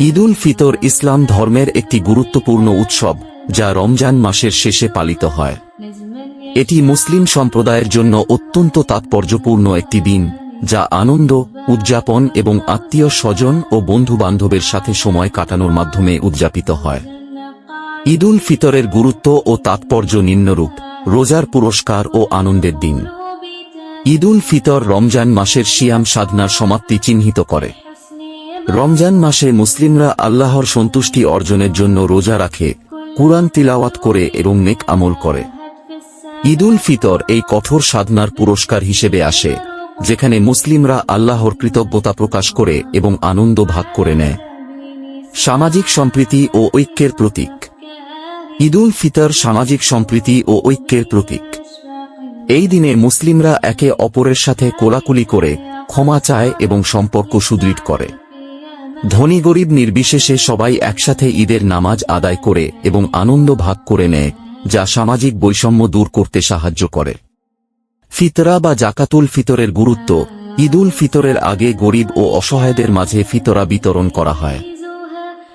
ঈদ উল ফিতর ইসলাম ধর্মের একটি গুরুত্বপূর্ণ উৎসব, যা রমজান মাসের শেষে পালিত হয়। এটি মুসলিম সম্প্রদায়ের জন্য অত্যন্ত তাৎপর্যপূর্ণ একটি দিন, যা আনন্দ, উদযাপন এবং আত্মীয় স্বজন ও বন্ধু বান্ধবের সাথে সময় কাটানোর মাধ্যমে উদযাপিত হয়। ঈদ উল ফিতরের গুরুত্ব ও তাৎপর্য নিম্নরূপ, রোজার পুরস্কার ও আনন্দের দিন। ঈদ উল ফিতর রমজান মাসের সিয়াম সাধনার সমাপ্তি চিহ্নিত করে। রমজান মাসে মুসলিমরা আল্লাহর সন্তুষ্টি অর্জনের জন্য রোজা রাখে, কুরআন তিলাওয়াত করে এবং নেক আমল করে। ঈদ উল ফিতর এই কঠোর সাধনার পুরস্কার হিসেবে আসে, যেখানে মুসলিমরা আল্লাহর কৃতজ্ঞতা প্রকাশ করে এবং আনন্দ ভাগ করে নেয়। সামাজিক সম্প্রীতি ও ঐক্যের প্রতীক। ঈদ উল ফিতর সামাজিক সম্প্রীতি ও ঐক্যের প্রতীক। এই দিনে মুসলিমরা একে অপরের সাথে কোলাকুলি করে, ক্ষমা চায় এবং সম্পর্ক সুদৃঢ় করে। ধনী গরিব নির্বিশেষে সবাই একসাথে ঈদের নামাজ আদায় করে এবং আনন্দ ভাগ করে নেয়, যা সামাজিক বৈষম্য দূর করতে সাহায্য করে। ফিতরা বা জাকাতুল ফিতরের গুরুত্ব ঈদ উল ফিতরের আগে গরিব ও অসহায়দের মাঝে ফিতরা বিতরণ করা হয়।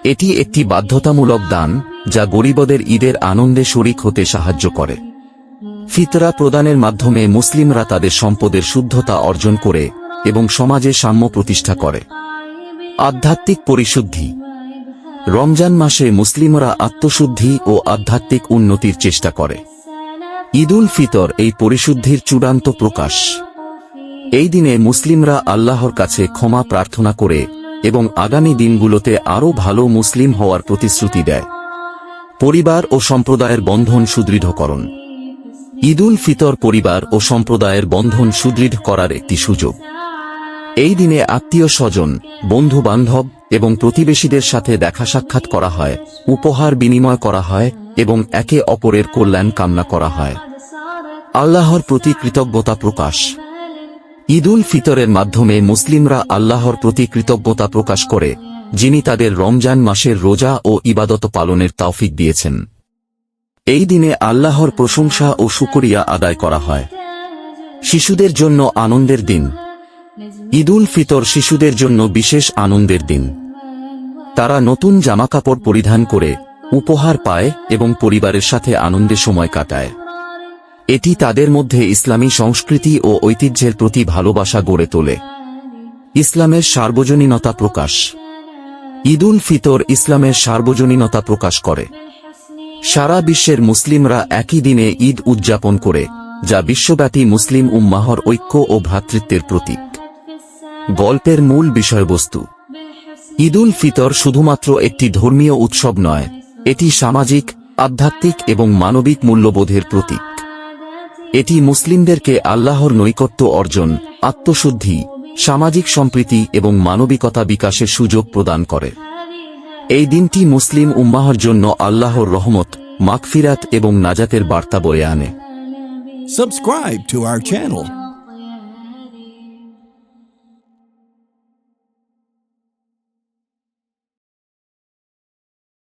এটি একটি বাধ্যতামূলক দান, যা গরিবদের ঈদের আনন্দে শরিক হতে সাহায্য করে। ফিতরা প্রদানের মাধ্যমে মুসলিমরা তাদের সম্পদের শুদ্ধতা অর্জন করে এবং সমাজে সাম্য প্রতিষ্ঠা করে। আধ্যাত্মিক পরিশুদ্ধি। রমজান মাসে মুসলিমরা আত্মশুদ্ধি ও আধ্যাত্মিক উন্নতির চেষ্টা করে। ঈদ উল ফিতর এই পরিশুদ্ধির চূড়ান্ত প্রকাশ। এই দিনে মুসলিমরা আল্লাহর কাছে ক্ষমা প্রার্থনা করে এবং আগামী দিনগুলোতে আরও ভালো মুসলিম হওয়ার প্রতিশ্রুতি দেয়। পরিবার ও সম্প্রদায়ের বন্ধন সুদৃঢ়করণ। ঈদুল ফিতর পরিবার ও সম্প্রদায়ের বন্ধন সুদৃঢ় করার একটি সুযোগ। এই দিনে আত্মীয় স্বজন বন্ধু বান্ধব এবং প্রতিবেশীদের সাথে দেখা সাক্ষাৎ করা হয়, উপহার বিনিময় করা হয় এবং একে অপরের কল্যাণ কামনা করা হয়। আল্লাহর প্রতি কৃতজ্ঞতা প্রকাশ। ঈদ উল ফিতরের মাধ্যমে মুসলিমরা আল্লাহর প্রতি কৃতজ্ঞতা প্রকাশ করে, যিনি তাদের রমজান মাসের রোজা ও ইবাদত পালনের তৌফিক দিয়েছেন। এই দিনে আল্লাহর প্রশংসা ও শুকরিয়া আদায় করা হয়। শিশুদের জন্য আনন্দের দিন। ঈদ উল ফিতর শিশুদের জন্য বিশেষ আনন্দের দিন। তারা নতুন জামাকাপড় পরিধান করে উপহার পায় এবং পরিবারের সাথে আনন্দে সময় কাটায়। এটি তাদের মধ্যে ইসলামী সংস্কৃতি ও ঐতিহ্যের প্রতি ভালোবাসা গড়ে তোলে। ইসলামের সার্বজনীনতা প্রকাশ। ঈদ উল ফিতর ইসলামের সার্বজনীনতা প্রকাশ করে। সারা বিশ্বের মুসলিমরা একই দিনে ঈদ উদযাপন করে, যা বিশ্বব্যাপী মুসলিম উম্মাহর ঐক্য ও ভ্রাতৃত্বের প্রতীক। গল্পের মূল বিষয়বস্তু। ঈদ উল ফিতর শুধুমাত্র একটি ধর্মীয় উৎসব নয়, এটি সামাজিক, আধ্যাত্মিক এবং মানবিক মূল্যবোধের প্রতীক। এটি মুসলিমদেরকে আল্লাহর নৈকট্য অর্জন, আত্মশুদ্ধি, সামাজিক সম্প্রীতি এবং মানবিকতা বিকাশের সুযোগ প্রদান করে। এই দিনটি মুসলিম উম্মাহর জন্য আল্লাহর রহমত, মাগফিরাত এবং নাজাতের বার্তা বয়ে আনে। Subscribe to